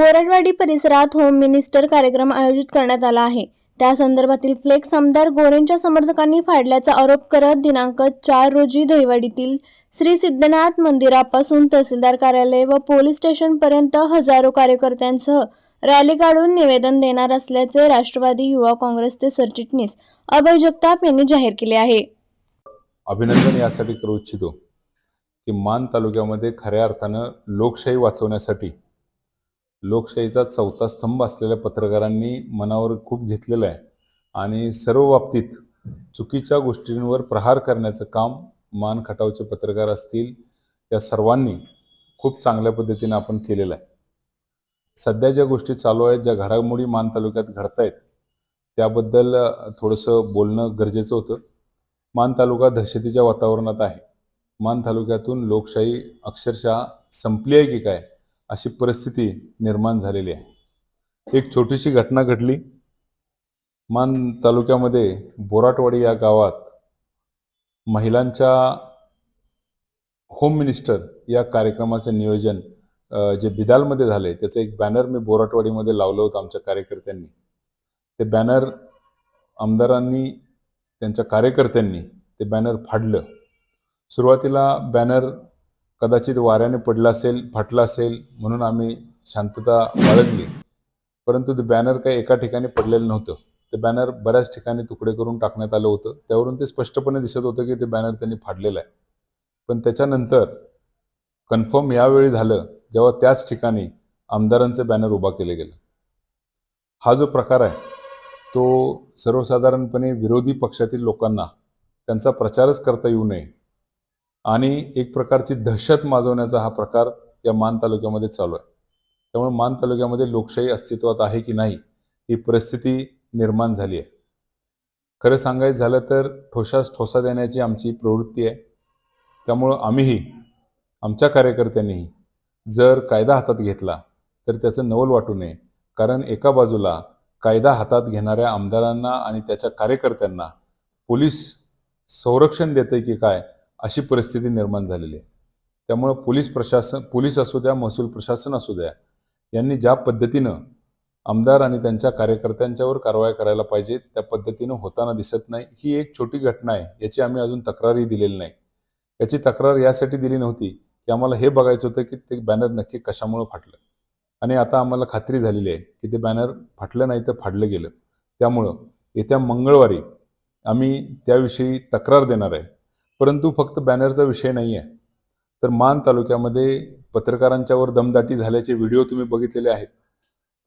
बोरडवाडी परिसरात home minister कार्यक्रम आयोजित करण्यात आला आहे. त्या संदर्भातील फ्लेक्स आमदार गोरेंच्या समर्थकांनी फाडल्याचा आरोप करत दिनांक चार रोजी दहिवाडीतील श्री सिद्धनाथ मंदिरापासून तहसीलदार कार्यालय व पोलीस स्टेशन पर्यंत हजारो कार्यकर्त्यांसह रॅली काढून निवेदन देणार असल्याचे राष्ट्रवादी युवा काँग्रेसचे सरचिटणीस अभय जगताप यांनी जाहीर केले आहे. अभिनंदन यासाठी करू इच्छितो की मान तालुक्यामध्ये खऱ्या अर्थानं लोकशाही वाचवण्यासाठी लोकशाहीचा चौथा स्तंभ असलेल्या पत्रकारांनी मनावर खूप घेतलेलं आहे. आणि सर्व बाबतीत चुकीच्या गोष्टींवर प्रहार करण्याचं काम मान खटावचे पत्रकार असतील या सर्वांनी खूप चांगल्या पद्धतीने आपण केलेलं आहे. सध्या ज्या गोष्टी चालू आहेत ज्या घडामोडी मान तालुक्यात घडत आहेत त्याबद्दल थोडंसं बोलणं गरजेचं होतं. मान तालुका दहशतीच्या वातावरणात आहे. मान तालुक्यातून लोकशाही अक्षरशः संपली आहे की काय? अशी परिस्थिती निर्माण झालेली आहे. एक छोटीशी घटना घडली. मान तालुक्यामध्ये बोराटवाडी या गावात महिलांच्या होम मिनिस्टर या कार्यक्रमाचं नियोजन जे बिदालमध्ये झाले त्याचं एक बॅनर मी बोराटवाडीमध्ये लावलं होतं आमच्या कार्यकर्त्यांनी. ते बॅनर आमदारांनी त्यांच्या कार्यकर्त्यांनी ते बॅनर फाडलं. सुरुवातीला बॅनर कदाचित वाऱ्याने पडला असेल फाटला असेल म्हणून आम्ही शांतता बाळगली. परंतु ते बॅनर काही एका ठिकाणी पडलेलं नव्हतं. ते बॅनर बऱ्याच ठिकाणी तुकडे करून टाकण्यात आलं होतं. त्यावरून ते स्पष्टपणे दिसत होतं की ते बॅनर त्यांनी फाडलेलं आहे. पण त्याच्यानंतर कन्फर्म यावेळी झालं जेव्हा त्याच ठिकाणी आमदारांचं बॅनर उभा केले गेलं. हा जो प्रकार आहे तो सर्वसाधारणपणे विरोधी पक्षातील लोकांना त्यांचा प्रचारच करता येऊ नये आणि एक प्रकारची दहशत माजवण्याचा हा प्रकार या मान तालुक्यामध्ये चालू आहे. त्यामुळे मान तालुक्यामध्ये लोकशाही अस्तित्वात आहे की नाही ही परिस्थिती निर्माण झाली आहे. खरं सांगायचं झालं तर ठोशास ठोसा देण्याची आमची प्रवृत्ती आहे. त्यामुळं आम्हीही आमच्या कार्यकर्त्यांनीही जर कायदा हातात घेतला तर त्याचं नवल वाटू नये. कारण एका बाजूला कायदा हातात घेणाऱ्या आमदारांना आणि त्याच्या कार्यकर्त्यांना पोलीस संरक्षण देते की काय अशी परिस्थिती निर्माण झालेली आहे. त्यामुळं पोलीस प्रशासन पोलीस असू द्या महसूल प्रशासन असू द्या यांनी ज्या पद्धतीनं आमदार आणि त्यांच्या कार्यकर्त्यांच्यावर कारवाई करायला पाहिजे त्या पद्धतीनं होताना दिसत नाही ही एक छोटी घटना आहे याची आम्ही अजून तक्रारही दिलेली नाही. याची तक्रार यासाठी दिली नव्हती की आम्हाला हे बघायचं होतं की ते बॅनर नक्की कशामुळं फाटलं. आणि आता आम्हाला खात्री झालेली आहे की ते बॅनर फाटलं नाही तर फाडलं गेलं. त्यामुळं येत्या मंगळवारी आम्ही त्याविषयी तक्रार देणार आहे. परंतु फक्त बॅनरचा विषय नाही आहे तर मान तालुक्यामध्ये पत्रकारांच्यावर दमदाटी झाल्याचे व्हिडिओ तुम्ही बघितलेले आहेत.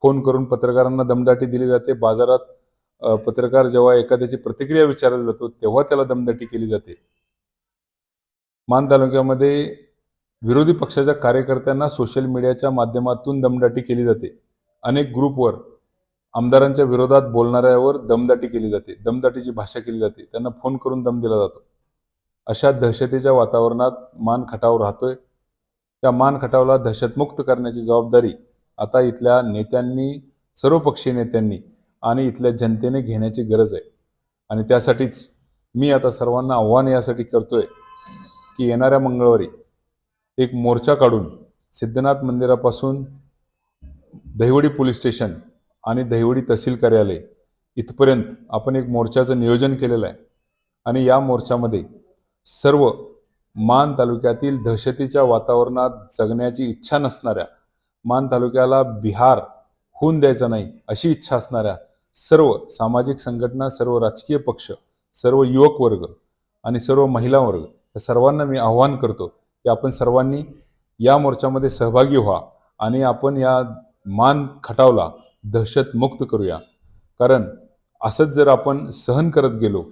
फोन करून पत्रकारांना दमदाटी दिली जाते. बाजारात पत्रकार जेव्हा एखाद्याची प्रतिक्रिया विचारला जातो तेव्हा त्याला दमदाटी केली जाते. मान तालुक्यामध्ये विरोधी पक्षाच्या कार्यकर्त्यांना सोशल मीडियाच्या माध्यमातून दमदाटी केली जाते. अनेक ग्रुपवर आमदारांच्या विरोधात बोलणाऱ्यावर दमदाटी केली जाते. दमदाटीची भाषा केली जाते. त्यांना फोन करून दम दिला जातो. अशा दहशतीच्या वातावरणात मान खटाव राहतोय. त्या मानखटावला दहशतमुक्त करण्याची जबाबदारी आता इथल्या नेत्यांनी सर्वपक्षीय नेत्यांनी आणि इथल्या जनतेने घेण्याची गरज आहे. आणि त्यासाठीच मी आता सर्वांना आव्हान यासाठी करतोय की येणाऱ्या मंगळवारी एक मोर्चा काढून सिद्धनाथ मंदिरापासून दहिवडी पोलीस स्टेशन आणि दहिवडी तहसील कार्यालय इथपर्यंत आपण एक मोर्चाचं नियोजन केलेलं आहे. आणि या मोर्चामध्ये सर्व मान तालुक्यातील दहशतीच्या वातावरणात जगण्याची इच्छा नसणाऱ्या मान तालुक्याला बिहार होऊन द्यायचा नाही अशी इच्छा असणाऱ्या सर्व सामाजिक संघटना सर्व राजकीय पक्ष सर्व युवक वर्ग आणि सर्व महिला वर्ग या सर्वांना मी आव्हान करतो की आपण सर्वांनी या मोर्चामध्ये सहभागी व्हा आणि आपण या मान खटावला दहशतमुक्त करूया. कारण असंच जर आपण सहन करत गेलो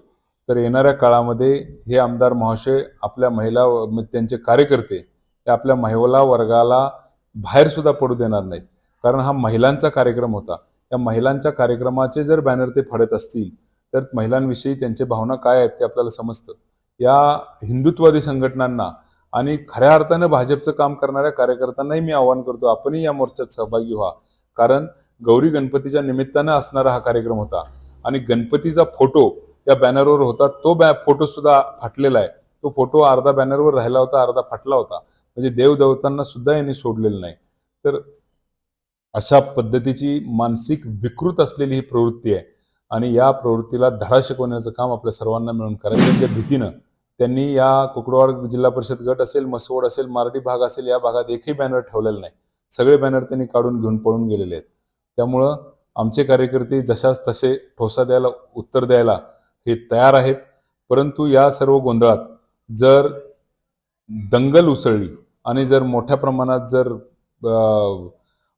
तर येणाऱ्या काळामध्ये हे आमदार महाशय आपल्या महिला त्यांचे कार्यकर्ते हे आपल्या महिला वर्गाला बाहेर सुद्धा पडू देणार नाहीत. कारण हा महिलांचा कार्यक्रम होता. या महिलांच्या कार्यक्रमाचे जर बॅनर ते फाडत असतील तर महिलांविषयी त्यांची भावना काय आहेत ते आपल्याला समजतं. या हिंदुत्ववादी संघटनांना आणि खऱ्या अर्थानं भाजपचं काम करणाऱ्या कार्यकर्त्यांनाही मी आवाहन करतो आपणही या मोर्चात सहभागी व्हा. कारण गौरी गणपतीच्या निमित्तानं असणारा हा कार्यक्रम होता. आणि गणपतीचा फोटो त्या बॅनरवर होता. तो बॅ फोटो सुद्धा फाटलेला आहे. तो फोटो अर्धा बॅनरवर राहिला होता अर्धा फाटला होता. म्हणजे देवदेवतांना सुद्धा यांनी सोडलेलं नाही. तर अशा पद्धतीची मानसिक विकृत असलेली ही प्रवृत्ती आहे. आणि या प्रवृत्तीला धडा शिकवण्याचं काम आपल्या सर्वांना मिळून करायचं त्या भीतीनं त्यांनी या कुकडवाड जिल्हा परिषद गट असेल मसवड असेल मारडी भाग असेल या भागात एकही बॅनर ठेवलेला नाही. सगळे बॅनर त्यांनी काढून घेऊन पळून गेलेले आहेत. त्यामुळं आमचे कार्यकर्ते जशाच तसे ठोसा द्यायला उत्तर द्यायला हे तयार आहेत. परंतु या सर्व गोंधळात जर दंगल उसळली आणि जर मोठ्या प्रमाणात जर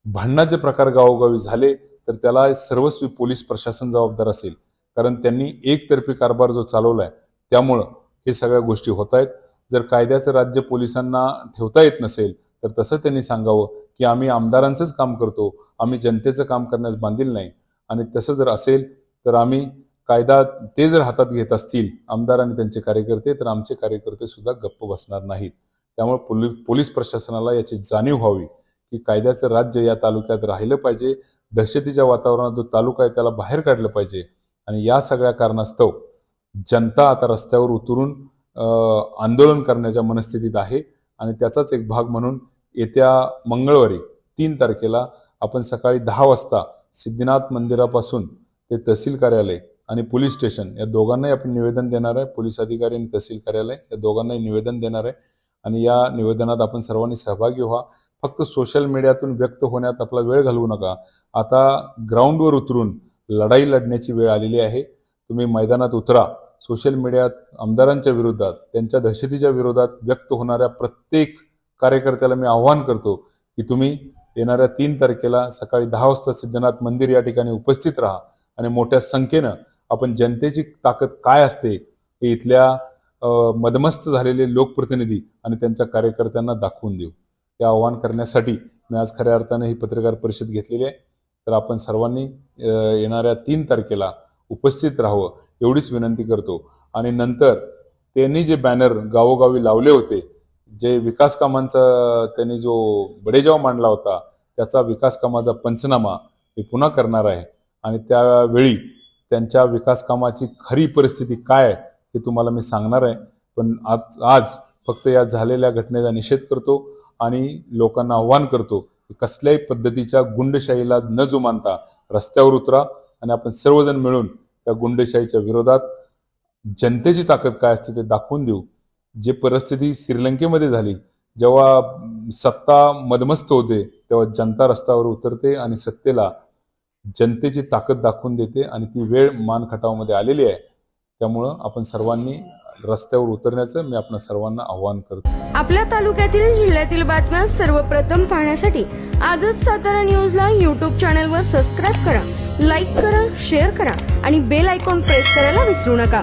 भांडणाचे प्रकार गावोगावी झाले तर त्याला सर्वस्वी पोलीस प्रशासन जबाबदार असेल. कारण त्यांनी एकतर्फी कारभार जो चालवलाय त्यामुळं हे सगळ्या गोष्टी होत आहेत जर कायद्याचं राज्य पोलिसांना ठेवता येत नसेल तर तसं त्यांनी सांगावं की आम्ही आमदारांचंच काम करतो. आम्ही जनतेचं काम करण्यास बांधील नाही. आणि तसं जर असेल तर आम्ही कायदा ते जर हातात घेत असतील आमदार आणि त्यांचे कार्यकर्ते तर आमचे कार्यकर्ते सुद्धा गप्प बसणार नाहीत. त्यामुळे पोलीस पोलीस प्रशासनाला याची जाणीव व्हावी की कायद्याचं राज्य या तालुक्यात राहिलं पाहिजे दहशतीच्या वातावरणात जो तालुका आहे त्याला बाहेर काढलं पाहिजे. आणि या सगळ्या कारणास्तव जनता आता रस्त्यावर उतरून आंदोलन करण्याच्या मनस्थितीत आहे. आणि त्याचाच एक भाग म्हणून येत्या मंगळवारी तीन तारखेला आपण सकाळी दहा वाजता सिद्धनाथ मंदिरापासून ते तहसील कार्यालय आणि पोलीस स्टेशन या दोघांनाही आपण निवेदन देणार आहे. पोलीस अधिकारी आणि तहसील कार्यालय या दोघांनाही निवेदन देणार आहे. आणि या निवेदनात आपण सर्वांनी सहभागी व्हा. फक्त सोशल मीडियातून व्यक्त होण्यात आपला वेळ घालवू नका. आता ग्राउंडवर उतरून लढाई लढण्याची वेळ आलेली आहे. तुम्ही मैदानात उतरा. सोशल मीडियात आमदारांच्या विरोधात त्यांच्या दहशतीच्या विरोधात व्यक्त होणाऱ्या प्रत्येक कार्यकर्त्याला मी आव्हान करतो की तुम्ही येणाऱ्या तीन तारखेला सकाळी दहा वाजता सिद्धनाथ मंदिर या ठिकाणी उपस्थित राहा आणि मोठ्या संख्येनं आपण जनतेची ताकद काय असते हे इथल्या मदमस्त झालेले लोकप्रतिनिधी आणि त्यांच्या कार्यकर्त्यांना दाखवून देऊ. हे आव्हान करण्यासाठी मी आज खऱ्या अर्थानं ही पत्रकार परिषद घेतलेली आहे. तर आपण सर्वांनी येणाऱ्या तीन तारखेला उपस्थित राहावं एवढीच विनंती करतो. आणि नंतर त्यांनी जे बॅनर गावोगावी लावले होते जे विकास कामांचा त्यांनी जो बडेजाव मांडला होता त्याचा विकास कामाचा पंचनामा मी पुन्हा करणार आहे. आणि त्यावेळी त्यांच्या विकासकामाची खरी परिस्थिती काय आहे हे तुम्हाला मी सांगणार आहे. पण आज आज फक्त या झालेल्या घटनेचा निषेध करतो आणि लोकांना आव्हान करतो की कसल्याही पद्धतीच्या गुंडशाहीला न जुमानता रस्त्यावर उतरा आणि आपण सर्वजण मिळून या गुंडशाहीच्या विरोधात जनतेची ताकद काय असते ते दाखवून देऊ. जे परिस्थिती श्रीलंकेमध्ये झाली जेव्हा सत्ता मदमस्त होते तेव्हा जनता रस्त्यावर उतरते आणि सत्तेला जनतेची ताकद दाखवून देते आणि ती वेळ मानखटावामध्ये आलेली आहे. त्यामुळं आपण सर्वांनी रस्त्यावर उतरण्याचं मी आपण सर्वांना आव्हान करतो. आपल्या तालुक्यातील जिल्ह्यातील बातम्या सर्वप्रथम पाहण्यासाठी आजच सातारा न्यूजला यूट्यूब चॅनलवर सबस्क्राईब करा लाईक करा शेअर करा आणि बेल आयकॉन प्रेस करायला विसरू नका.